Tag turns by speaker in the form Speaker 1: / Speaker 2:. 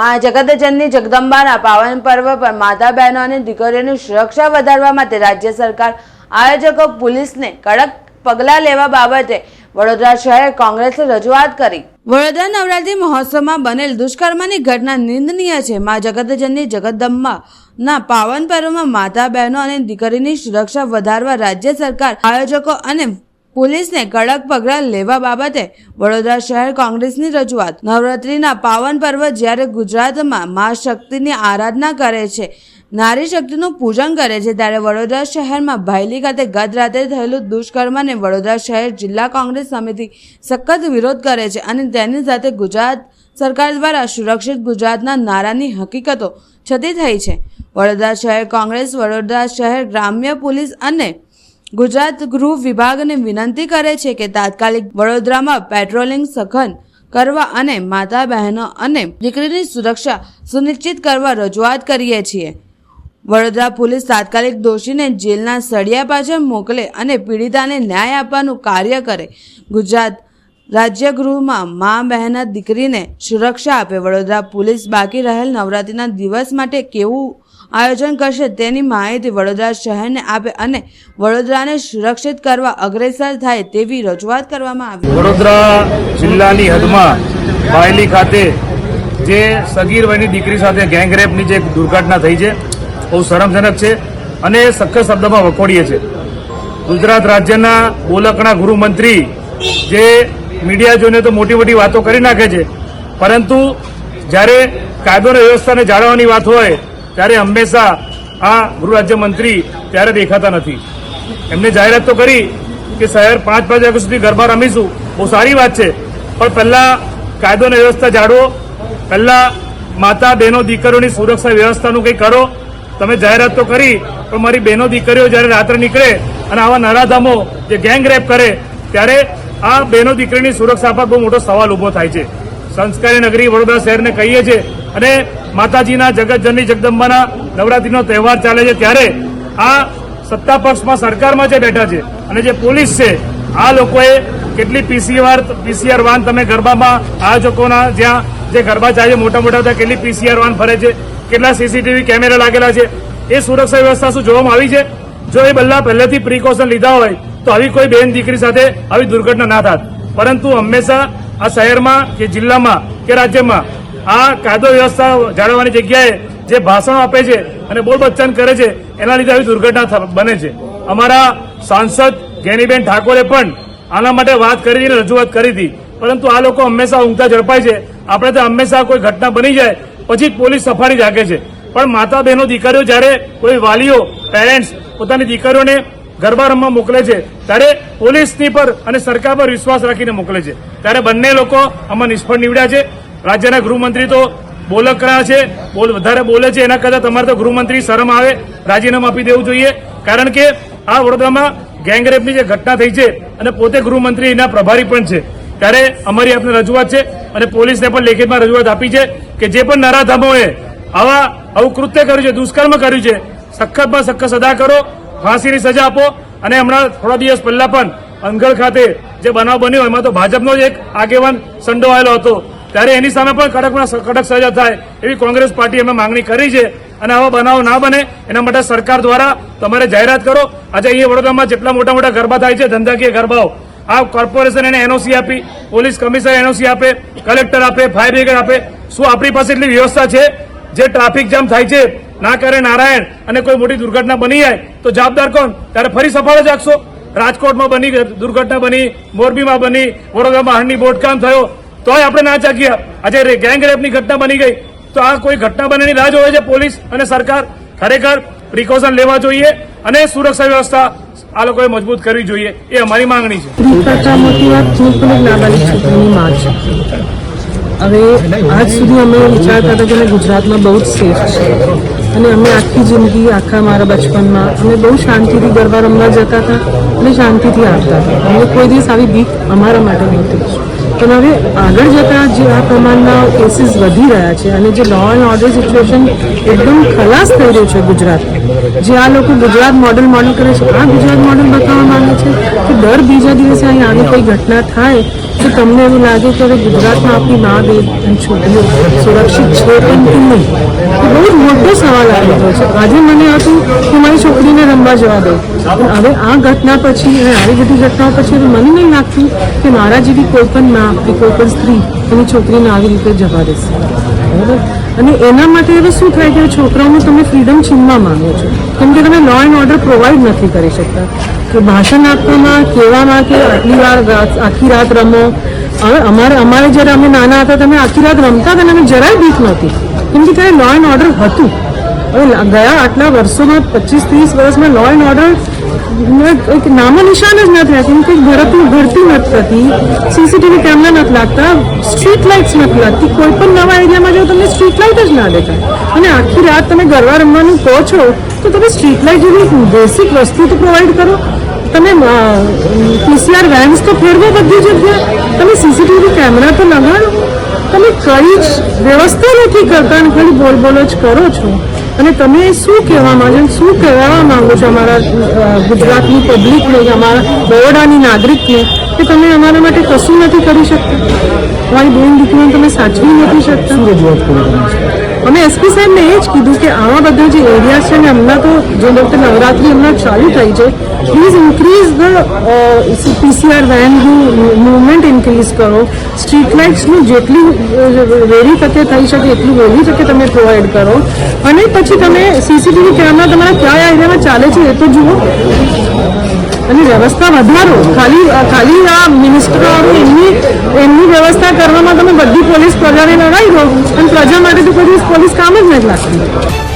Speaker 1: મા જગતજનની જગદંબાના પાવન પર્વ પર માતા બહેનો અને દીકરીઓની સુરક્ષા વધારવા માટે રાજ્ય સરકાર, આયોજકો, પોલીસને કડક પગલાં લેવા બાબતે વડોદરા શહેર કોંગ્રેસે રજૂઆત કરી. વડોદરા નવરાત્રી મહોત્સવમાં બનેલ દુષ્કર્મની ઘટના નિંદનીય છે. મા જગતજનની જગદંબાના પાવન પર્વમાં માતા બહેનો અને દીકરીની સુરક્ષા વધારવા રાજ્ય સરકાર, આયોજકો અને પોલીસને કડક પગલાં લેવા બાબતે વડોદરા શહેર કોંગ્રેસની રજૂઆત. નવરાત્રિના પાવન પર્વ જ્યારે ગુજરાતમાં મા શક્તિની આરાધના કરે છે, નારી શક્તિનું પૂજન કરે છે, ત્યારે વડોદરા શહેરમાં ભાયલી ખાતે ગત રાત્રે થયેલું દુષ્કર્મને વડોદરા શહેર જિલ્લા કોંગ્રેસ સમિતિ સખત વિરોધ કરે છે અને તેની સાથે ગુજરાત સરકાર દ્વારા સુરક્ષિત ગુજરાતના નારાની હકીકતો છતી થઈ છે. વડોદરા શહેર કોંગ્રેસ, વડોદરા શહેર ગ્રામ્ય પોલીસ અને ગુજરાત ગૃહ વિભાગને વિનંતી કરે છે કે તાત્કાલિક વડોદરામાં પેટ્રોલિંગ સઘન કરવા અને માતા બહેનો અને દીકરીની સુરક્ષા સુનિશ્ચિત કરવા રજૂઆત કરીએ છીએ. વડોદરા પોલીસ તાત્કાલિક દોષીને જેલના સળિયા પાછળ મોકલે અને પીડિતાને ન્યાય આપવાનું કાર્ય કરે. ગુજરાત રાજ્ય ગૃહમાં મા બહેના દીકરીને સુરક્ષા આપે. વડોદરા પોલીસ બાકી રહેલ નવરાત્રિના દિવસ માટે કેવું આયોજન કરશે. તેની માહિતી વડોદરા શહેરને આપે અને વડોદરાને સુરક્ષિત કરવા અગ્રેસર થાય તેવી રજૂઆત કરવામાં આવી.
Speaker 2: વડોદરા જિલ્લાની હદમાં બાયલી ખાતે જે સગીર વયની દીકરી સાથે ગેંગરેપની જે દુર્ઘટના થઈ છે, બહુ શરમજનક છે અને સખત શબ્દમાં વખોડીએ છે. ગુજરાત રાજ્યના બોલકણા ગૃહમંત્રી જે મીડિયા જોઈને તો મોટી મોટી વાતો કરી નાખે છે, પરંતુ જ્યારે કાયદો વ્યવસ્થાને જાળવવાની વાત હોય ત્યારે હંમેશા આ ગૃહ રાજ્યમંત્રી ત્યારે દેખાતા નથી. એમને જાહેરાત તો કરી કે શહેર પાંચ પાંચ વાગ્યા સુધી ગરબા રમીશું. બહુ સારી વાત છે. પણ પહેલા કાયદો અને વ્યવસ્થા જાળવો. પહેલા માતા, બહેનો, દીકરીઓની સુરક્ષા વ્યવસ્થાનું કંઈ કરો. તમે જાહેરાત તો કરી, પણ મારી બહેનો, દીકરીઓ જ્યારે રાત્રે નીકળે અને આવા નરાધામો જે ગેંગ રેપ કરે, ત્યારે આ બહેનો, દીકરીની સુરક્ષા પર બહુ મોટો સવાલ ઊભો થાય છે. સંસ્કારી નગરી વડોદરા શહેરને કહીએ છીએ અને માતાજીના જગતજનની જગદંબાના નવરાત્રીનો તહેવાર ચાલે છે ત્યારે આ સત્તા પક્ષમાં સરકારમાં જે બેઠા છે અને જે પોલીસ છે, આ લોકોએ કેટલી પીસીઆર પીસીઆર વાન તમે ગરબામાં આયોજકોના જ્યાં જે ગરબા ચાલે મોટા મોટા ત્યાં કેટલી પીસીઆર વાન ફરે છે, કેટલા સીસીટીવી કેમેરા લાગેલા છે, એ સુરક્ષા વ્યવસ્થા શું જોવામાં આવી છે? જો એ બલ્લા પહેલેથી પ્રિકોશન લીધા હોય, તો આવી કોઈ બેન દીકરી સાથે આવી દુર્ઘટના ના થાત. પરંતુ હંમેશા આ શહેરમાં કે જિલ્લામાં કે રાજ્યમાં આ કાયદો વ્યવસ્થા જાળવવાની જગ્યાએ જે ભાષણો આપે છે અને બોલ બચ્ચન કરે છે, એના લીધે આવી દુર્ઘટના બને છે. અમારા સાંસદ ગેનીબેન ઠાકોરે પણ આના માટે વાત કરી હતી રજૂઆત કરી હતી. પરંતુ આ લોકો હંમેશા ઊંઘતા ઝડપાય છે. આપણે તો હંમેશા કોઈ ઘટના બની જાય, પછી પોલીસ સફારી જાગે છે. પણ માતા બહેનો દીકરીઓ જ્યારે કોઈ વાલીઓ પેરેન્ટ્સ પોતાની દીકરીઓને ગરબા રમવા મોકલે છે, ત્યારે પોલીસની પર અને સરકાર પર વિશ્વાસ રાખીને મોકલે છે. ત્યારે બંને લોકો આમાં નિષ્ફળ નીવડ્યા છે. રાજ્યના ગૃહમંત્રી તો બોલકરા છે, બોલ વધારે બોલે છે એના કરતાં તમારે તો ગૃહમંત્રી શરમ આવે, રાજીનામું આપી દેવું જોઈએ. કારણ કે આ વડોદરામાં ગેંગરેપની જે ઘટના થઈ છે અને પોતે ગૃહમંત્રી એના પ્રભારી પણ છે. ત્યારે અમારી આપને રજૂઆત છે અને પોલીસને પણ લેખિતમાં રજૂઆત આપી છે કે જે પણ નરાધામોએ આવા આવું કૃત્ય કર્યું છે, દુષ્કર્મ કર્યું છે, સખતમાં સખત સદા કરો, ફાંસીની સજા આપો અને હમણાં થોડા દિવસ પહેલા પણ અંગળ ખાતે જે બનાવ બન્યો, એમાં તો ભાજપનો જ એક આગેવાન સંડોવાયેલો હતો. ત્યારે એની સામે પણ કડકમાં કડક સજા થાય એવી કોંગ્રેસ પાર્ટી અમે માંગણી કરી છે. અને આવા બનાવો ના બને, એના માટે સરકાર દ્વારા તમારે જાહેરાત કરો. આજે અહીંયા વડોદરામાં જેટલા મોટા મોટા ગરબા થાય છે, ધંધાકીય ગરબાઓ, આ કોર્પોરેશન એને એનઓસી આપી, પોલીસ કમિશનર એનઓસી આપે, કલેક્ટર આપે, ફાયર બ્રિગેડ આપે. શું આપણી પાસે એટલી વ્યવસ્થા છે? જે ટ્રાફિક જામ થાય છે, ના કરે નારાયણ અને કોઈ મોટી દુર્ઘટના બની જાય, તો જવાબદાર કોણ? ત્યારે ફરી સફાળો જ રાખશો રાજકોટમાં બની દુર્ઘટના બની, મોરબીમાં બની, વડોદરામાં હંડની બોટકામ થયો તોય આપણે ના ચાકીએ આજે ગેંગ રેપની ઘટના બની ગઈ. તો આ કોઈ ઘટના બનેની રાહ જોવે છે પોલીસ અને સરકાર? ખરેખર પ્રિકોશન લેવા જોઈએ અને સુરક્ષા વ્યવસ્થા આ લોકોએ મજબૂત કરવી જોઈએ. એ અમારી માંગણી છે.
Speaker 3: હવે આજ સુધી અમે વિચારતા હતા કે ગુજરાતમાં બહુ જ સેફ છે. અને અમે આખી જિંદગી, આખા મારા બચપનમાં અમે બહુ શાંતિથી ગરબા રમવા જતા હતા અને શાંતિથી આવતા હતા. અમે કોઈ દિવસ આવી બીક અમારા માટે નહોતી. પણ હવે આગળ જતા જે આ પ્રમાણના કેસીસ વધી રહ્યા છે અને જે લો એન્ડ ઓર્ડર સિચ્યુએશન એકદમ ખલાસ થઈ રહ્યું છે ગુજરાતમાં. જે આ લોકો ગુજરાત મોડલ મોડલ કરે છે. આ ગુજરાત મોડલ બતાવવા માંગે છે કે દર બીજા દિવસે અહીં આવી કોઈ ઘટના થાય તો તમને એવું લાગે કે હવે ગુજરાતમાં આપણી મા અને છોકરીઓ સુરક્ષિત છે પણ કે નહીં? બહુ જ મોટો સવાલ આવી ગયો છે. આજે મને હતું કે મારી છોકરીને રમવા જવા દો પણ હવે આ ઘટના પછી અને આવી બધી ઘટનાઓ પછી મને નહીં લાગતું કે મારા જેવી કોઈ પણ મા કે કોઈ પણ સ્ત્રી એની છોકરીને આવી રીતે જવા દેશે. બરાબર? અને એના માટે હવે શું થાય કે છોકરાઓનું તમે ફ્રીડમ છીનવા માંગો છો? કેમ કે તમે લો એન્ડ ઓર્ડર પ્રોવાઈડ નથી કરી શકતા. કે ભાષણ આપવામાં કહેવામાં કે આટલી વાર આખી રાત રમો. હવે અમારે અમારે જ્યારે અમે નાના હતા, તમે આખી રાત રમતા હતા અમે જરાય બીક નહોતી. કેમ કે ત્યારે લો એન્ડ ઓર્ડર હતું. હવે ગયા આટલા વર્ષોમાં પચીસ, ત્રીસ વર્ષમાં લો એન્ડ ઓર્ડર નામો નિશાન જ નથી રહ્યા કેમ કે ઘરથી ભરતી નથી થતી સીસીટીવી કેમેરા નથી લાગતા સ્ટ્રીટ લાઇટ્સ નથી લાગતી, કોઈ પણ નવા એરિયામાં જાઓ તમને સ્ટ્રીટ લાઇટ જ ના દેખાય. અને આખી રાત તમે ગરબા રમવાનું કહો છો, તો તમે સ્ટ્રીટ લાઇટ જેવી બેસિક વસ્તુ તો પ્રોવાઈડ કરો. તમે પીસીઆર વેન્સ તો ફેરવો બધી જગ્યાએ. તમે સીસીટીવી કેમેરા તો લગાડો. તમે કઈ જ વ્યવસ્થા નથી કરતા અને ખાલી બોલ બોલ જ કરો છો. અને તમે શું કહેવા માંગો? શું કહેવા માંગો છો અમારા ગુજરાતની પબ્લિકને અમારા બરોડાની નાગરિકને કે તમે અમારા માટે કશું નથી કરી શકતા? તમારી બેન દીકરીને તમે સાચવી નથી શકતા? અમે એસપી સાહેબને એ જ કીધું કે આવા બધા જે એરિયા છે ને હમણાં તો જે ડૉક્ટર નવરાત્રી હમણાં ચાલુ થઈ છે પ્લીઝ ઇન્ક્રીઝ ધ પીસીઆર વેનનું મુવમેન્ટ ઇન્ક્રીઝ કરો. સ્ટ્રીટ લાઇટ્સનું જેટલી વેરી તકે થઈ શકે, એટલી વહેલી તકે તમે પ્રોવાઈડ કરો. અને પછી તમે સીસીટીવી કેમેરા તમારા કયા એરિયામાં ચાલે છે એ તો જુઓ. અને વ્યવસ્થા વધારો. ખાલી ખાલી આ મિનિસ્ટરો એમની વ્યવસ્થા કરવામાં તમે બધી પોલીસ પ્રજાને લગાવી દો અને પ્રજા માટે તો કોઈ પોલીસ કામ જ નથી લાગતી.